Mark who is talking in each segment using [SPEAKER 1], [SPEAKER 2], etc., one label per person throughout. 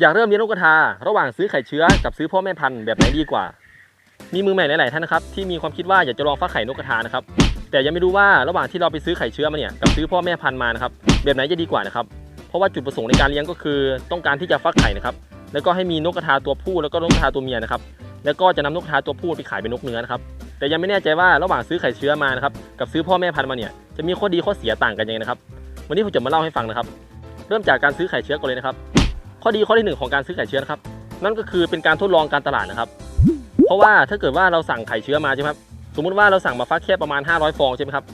[SPEAKER 1] อยากเริ่มเลี้ยงนกกระทา ระหว่างซื้อไข่เชื้อกับซื้อพ่อแม่พันธุ์แบบไหนดีกว่า มีมือใหม่หลายๆท่านนะครับที่มีความคิดว่าอยากจะลองฟักไข่นกกระทานะครับแต่ยังไม่รู้ว่าระหว่างที่เราไปซื้อไข่เชื้อมาเนี่ยกับซื้อพ่อแม่พันธุ์มานะครับแบบไหนจะดีกว่านะครับเพราะว่าจุดประสงค์ในการเลี้ยงก็คือ ต้องการที่จะฟักไข่นะครับแล้วก็ให้มีนกกระทาตัวผู้แล้วก็นกกระทาตัวเมียนะครับแล้วก็จะนำนกกระทาตัวผู้ไปขายเป็นนกเนื้อนะครับแต่ยังไม่แน่ใจว่าระหว่างซื้อไข่เชื้อมานะครับกับซื้อพ่อแม่พันธุ์มาเนี่ยจะมีข้อดีข้อเสียต่างกันยังไงนะครับ วันนี้ผมจะมาเล่าให้ฟังนะครับ เริ่มจากการซื้อไข่เชื้อก่อนเลยนะครับ ข้อดีข้อที่หนึ่งของการซื้อไข่เชื้อนะครับ นั่นก็คือเป็นการทดลองการตลาดนะครับ เพราะว่าถ้าเกิดว่าเราสั่งไข่เชื้อมาใช่ไหมครับสมมุติว่าเราสั่งมาฟักแค่ประมาณ 500 ฟองใช่ไหมครับ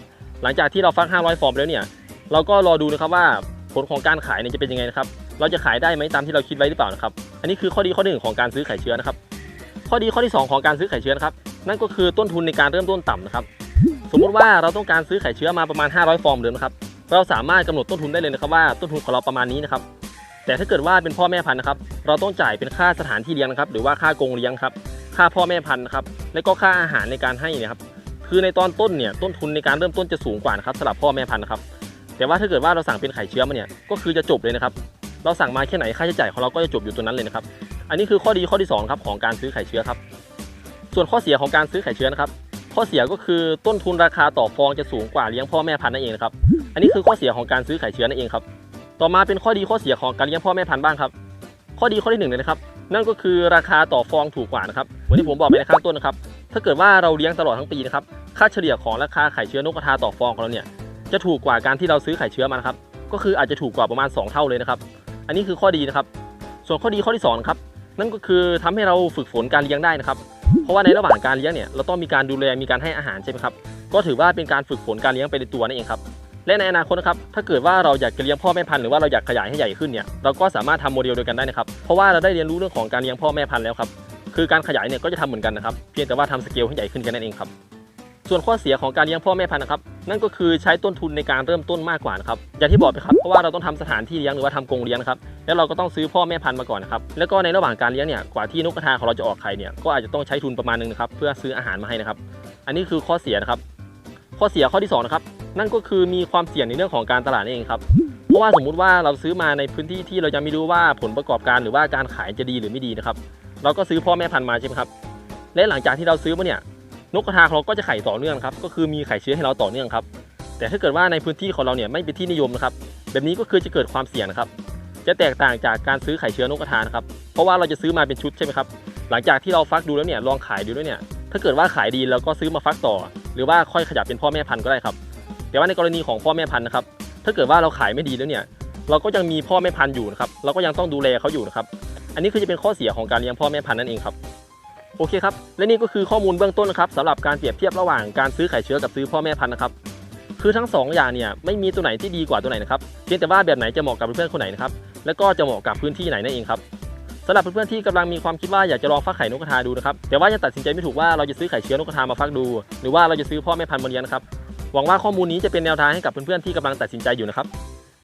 [SPEAKER 1] หลังจากที่เราฟัก 500 ฟองไปแล้วเนี่ยเราก็รอดูนะครับว่าผลของการขายเนี่ยจะเป็นยังไงนะครับเราจะขายได้ไหมตามที่เราคิดไว้หรือเปล่านะครับอันนี้คือข้อดีข้อหนึ่งของการซื้อไข่เชื้อนะครับข้อดีข้อที่สองของการซื้อไข่เชื้อนะครับนั่นก็คือต้นทุนในการเริ่มต้นต่ำนะครับสมมุติว่าเราต้องการซื้อไข่เชื้อมาประมาณ 500 ฟองเดิมนะครับเราสามารถกำหนดต้นทุนได้เลยนะครับว่าต้นทุนของเราประมาณนี้นะครับ แต่ถ้าเกิดว่าเป็นพ่อแม่พันธุ์นะครับ เราต้องจ่ายเป็นค่าสถานที่เลี้ยงนะครับ หรือว่าค่ากรงเลี้ยงครับ ค่าพ่อแม่พันธุ์นะครับ และก็ค่าอาหารในการให้นะครับ คือในตอนต้นเนี่ยต้นทุนในการเริ่มต้นจะสูงกว่านะครับสำหรับพ่อแม่พันธุ์นะครับ แต่ว่าถ้าเกิดว่าเราสั่งเป็นไข่เชื้อมาเนี่ย ก็คือจะจบเลยนะครับ เราสั่งมาแค่ไหนค่าใช้จ่ายของเราก็จะจบอยู่ตรงนั้นเลยนะครับ อันนี้คือข้อดีข้อที่สองครับของการซื้อไข่เชื้อครับ ส่วนข้อเสียของการซื้อไข่เชื้อนะครับ ข้อเสียก็คือต้นทุนราคาต่อฟองจะสูงกว่าเลี้ยงพ่อแม่พันธุ์นั่นเองครับ อันนี้คือข้อเสียของการซื้อไข่เชื้อนั่นเองครับ ต่อมาเป็นข้อดีข้อเสียของการเลี้ยงพ่อแม่พันธุ์บ้างครับ ข้อดีข้อที่หนึ่งเลยนะครับ นั่นก็คือราคาต่อฟองถูกกว่านะครับเหมือนที่ผมบอกไปในข้างต้นนะครับ ถ้าเกิดว่าเราเลี้ยงตลอดทั้งปีนะครับ ค่าเฉลี่ยของราคาไข่เชื้อนกกระทาต่อฟองของเราเนี่ย จะถูกกว่าการที่เราซื้อไข่เชื้อมานะครับ ก็คืออาจจะถูกกว่าประมาณ 2 เท่าเลยนะครับ อันนี้คือข้อดีนะครับ ส่วนข้อดีข้อที่2นะครับ นั่นก็คือทำให้เราฝึกฝนการเลี้ยงได้นะครับ เพราะว่าในระหว่างการเลี้ยงเนี่ย เราต้องมีการดูแล มีการให้อาหารใช่ไหมครับ ก็ถือว่าเป็นการฝึกฝนการเลี้ยงไปในตัวนั่นเองครับ และในอนาคตนะครับถ้าเกิดว่าเราอยากเลี้ยงพ่อแม่พันธุ์หรือว่าเราอยากขยายให้ใหญ่ขึ้นเนี่ยเราก็สามารถทำโมเดลเดียวกันได้นะครับเพราะว่าเราได้เรียนรู้เรื่องของการเลี้ยงพ่อแม่พันธุ์แล้วครับคือการขยายเนี่ยก็จะทำเหมือนกันนะครับเพียงแต่ว่าทำสเกลให้ใหญ่ขึ้นกันนั่นเองครับส่วนข้อเสียของการเลี้ยงพ่อแม่พันธุ์นะครับนั่นก็คือใช้ต้นทุนในการเริ่มต้นมากกว่านะครับอย่างที่บอกไปครับเพราะว่าเราต้องทำสถานที่เลี้ยงหรือว่าทำกรงเลี้ยงนะครับแล้วเราก็ต้องซื้อพ่อแม่พันธุ์มาก่อนนะครับแล้วก็ในระหว่างการเลี้ยงเนี่ยกว่าที่นกกระทาของเราจะออกไข่เนี่ยก็อาจจะต้องใช้ทุนประมาณนึงนะครับเพื่อซื้ออาหารมาให้นะครับอันนี้คือข้อเสียนะครับ ข้อเสียข้อที่สองนะครับนั่นก็คือมีความเสี่ยงในเรื่องของการตลาดนั่นเองครับเพราะว่าสมมุติว่าเราซื้อมาในพื้นที่ที่เรายังไม่รู้ว่าผลประกอบการหรือว่าการขายจะดีหรือไม่ดีนะครับ เราก็ซื้อพ่อแม่พันธุ์มาใช่ไหมครับ และหลังจากที่เราซื้อมาเนี่ยนกกระทาเราก็จะไข่ต่อเนื่องครับก็คือมีไข่เชื้อให้เราต่อเนื่องครับแต่ถ้าเกิดว่าในพื้นที่ของเราเนี่ยไม่เป็นที่นิยมนะครับแบบนี้ก็คือจะเกิดความเสี่ยงนะครับ จะแตกต่างจากการซื้อไข่เชื้อนกกระทานะครับเพราะว่าเราจะซื้อมาเป็นชุดใช่ไหมครับหลังจากที่เราฟักดูแล้วเนี่ยลองขายดูแล้วเนี่ย ถ้าเกิดว่าขายดีเราก็ซื้อมาฟักต่อ หรือว่าค่อยขยับเป็นพ่อแม่พันธุ์ก็ได้ครับ แต่ว่าในกรณีของพ่อแม่พันธุ์นะครับ ถ้าเกิดว่าเราขายไม่ดีแล้วเนี่ย เราก็ยังมีพ่อแม่พันธุ์อยู่นะครับ เราก็ยังต้องดูแลเขาอยู่นะครับ อันนี้คือจะเป็นข้อเสียของการเลี้ยงพ่อแม่พันธุ์นั่นเองครับ โอเคครับ และนี่ก็คือข้อมูลเบื้องต้นนะครับสำหรับการเปรียบเทียบระหว่างการซื้อไข่เชื้อกับซื้อพ่อแม่พันธุ์นะครับ คือทั้งสองอย่างเนี่ยไม่มีตัวไหนที่ดีกว่าตัวไหนนะครับ เพียงแต่ว่าแบบไหนจะเหมาะกับเพื่อนคนไหนนะครับ แล้วก็จะเหมาะกับพื้นที่ไหนนั่นเองครับ สำหรับเพื่อนๆที่กำลังมีความคิดว่าอยากจะลองฟักไข่นกกระทาดูนะครับแต่ว่ายังตัดสินใจไม่ถูกว่าเราจะซื้อไข่เชื้อนกกระทามาฟักดู หรือว่าเราจะซื้อพ่อแม่พันธุ์มาเลี้ยงนะครับหวังว่าข้อมูลนี้จะเป็นแนวทางให้กับเพื่อนๆที่กำลังตัดสินใจอยู่นะครับ